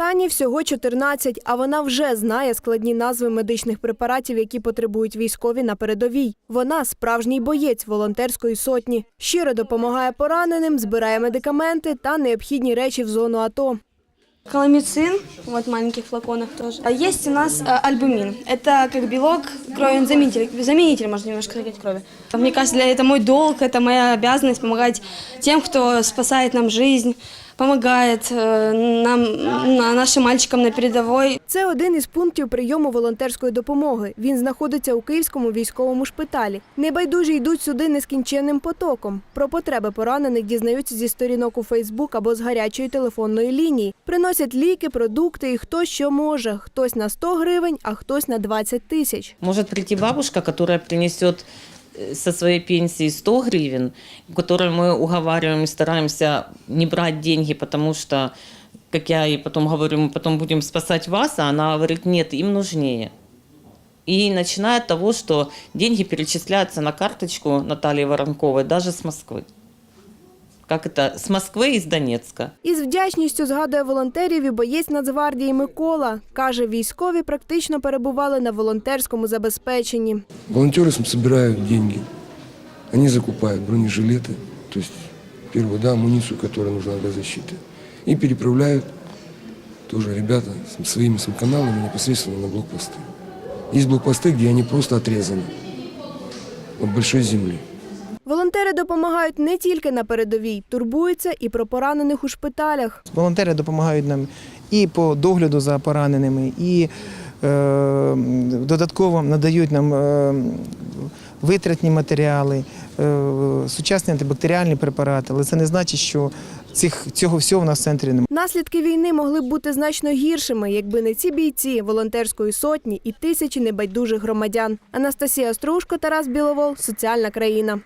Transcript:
Тані всього 14, а вона вже знає складні назви медичних препаратів, які потребують військові на передовій. Вона справжній боєць волонтерської сотні. Щиро допомагає пораненим, збирає медикаменти та необхідні речі в зону АТО. Каламицин, вот в маленьких флаконах тоже. А есть у нас э, альбумин. Это как белок, крови, заменитель, заменитель, можно немножко сказать, крови. Мне кажется, для это мой долг, это моя обязанность помогать тем, кто спасает нам жизнь, помогает э, нам, на- нашим мальчикам на передовой. Це один із пунктів прийому волонтерської допомоги. Він знаходиться у Київському військовому шпиталі. Небайдужі йдуть сюди нескінченним потоком. Про потреби поранених дізнаються зі сторінок у Фейсбук або з гарячої телефонної лінії. Приносять ліки, продукти і хто що може. Хтось на 100 гривень, а хтось на 20 тисяч. Может прийти бабушка, которая принесет э, со своей пенсии 100 гривен, у которой мы уговариваем и стараемся не брать деньги, потому что, как я ей потом говорю, мы потом будем спасать вас, а она говорит, нет, им нужнее. И начиная от того, что деньги перечисляются на карточку Натальи Воронковой даже с Москвы. Как это? С Москвы и с Донецка. Із вдячністю згадує волонтерів і боєць Нацгвардії Микола. Каже, військові практично перебували на волонтерському забезпеченні. Волонтеры см- собирают деньги. Они закупают бронежилеты, то есть первую да, амуницию, которая нужна для защиты. И переправляют тоже ребята с своими каналами непосредственно на блокпосты. Есть блокпосты, где они просто отрезаны от большой земли. Волонтери допомагають не тільки на передовій, турбуються і про поранених у шпиталях. Волонтери допомагають нам і по догляду за пораненими, і е, додатково надають нам е, витратні матеріали, е, сучасні антибактеріальні препарати. Але це не значить, що цих, цього всього в нас в центрі немає. Наслідки війни могли б бути значно гіршими, якби не ці бійці волонтерської сотні і тисячі небайдужих громадян. Анастасія Стружко, Тарас Біловол, соціальна країна.